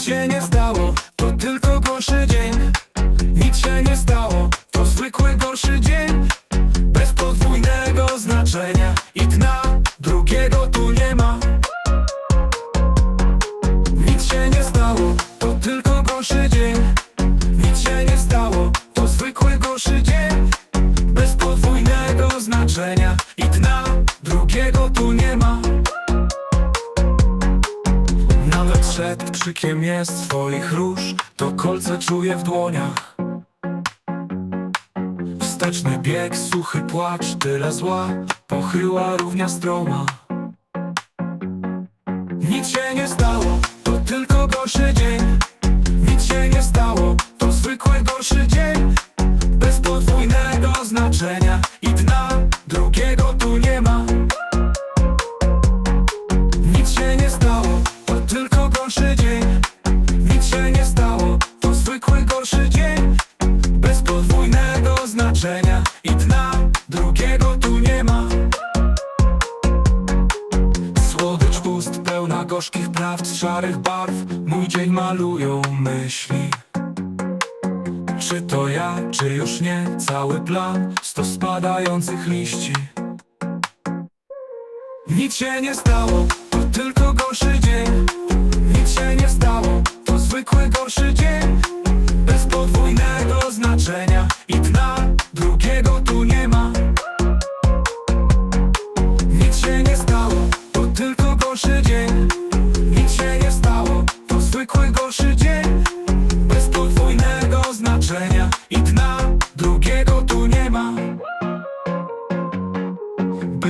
Nic się nie stało, to tylko gorszy dzień. Nic się nie stało, to zwykły gorszy dzień. Bez podwójnego znaczenia i dna Drugiego tu nie ma. Nic się nie stało, to tylko gorszy dzień. Nic się nie stało, to zwykły gorszy dzień. Bez podwójnego znaczenia i dna Drugiego tu nie ma przed krzykiem jest twoich róż To kolce czuję w dłoniach. Wsteczny bieg, suchy płacz, tyle zła Pochyła równia stroma. Nic się nie stało, to tylko gorszy dzień. Nic się nie stało, to zwykły gorszy dzień. Bez podwójnego znaczenia i dna Drugiego tu nie ma gorzkich prawd, szarych barw Mój dzień malują myśli. Czy to ja, czy już nie, cały plan Sto spadających liści. Nic się nie stało, to tylko gorszy dzień. Nic się nie stało, to zwykły gorszy dzień. Bez podwójnego znaczenia i dna Drugiego tu nie ma. Nic się nie stało, to tylko gorszy dzień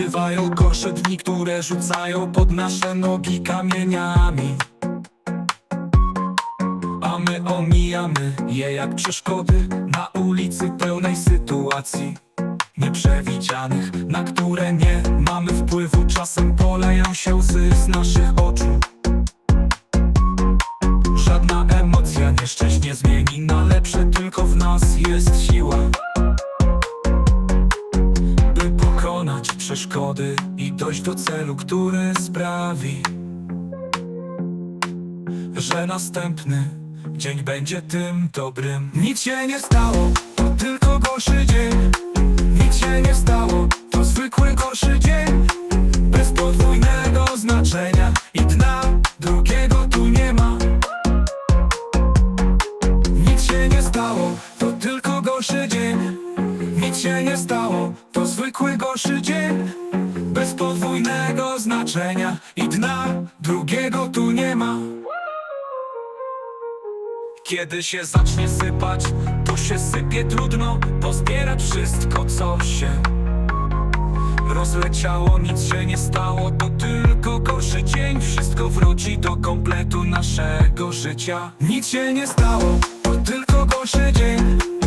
Bywają gorsze dni, które rzucają pod nasze nogi kamieniami. A my omijamy je jak przeszkody na ulicy pełnej sytuacji. Nieprzewidzianych, na które nie mamy przeszkody i dojść do celu, który sprawi, że następny dzień będzie tym dobrym. Nic się nie stało, to tylko gorszy dzień. Nic się nie stało, to zwykły gorszy dzień. Bez podwójnego znaczenia i dna drugiego tu nie ma. Nic się nie stało, to tylko gorszy dzień. Nic się nie stało, to zwykły gorszy dzień i dna Drugiego tu nie ma. Kiedy się zacznie sypać, to się sypie trudno Pozbierać wszystko, co się rozleciało. Nic się nie stało, to tylko gorszy dzień. Wszystko wróci do kompletu naszego życia. Nic się nie stało, to tylko gorszy dzień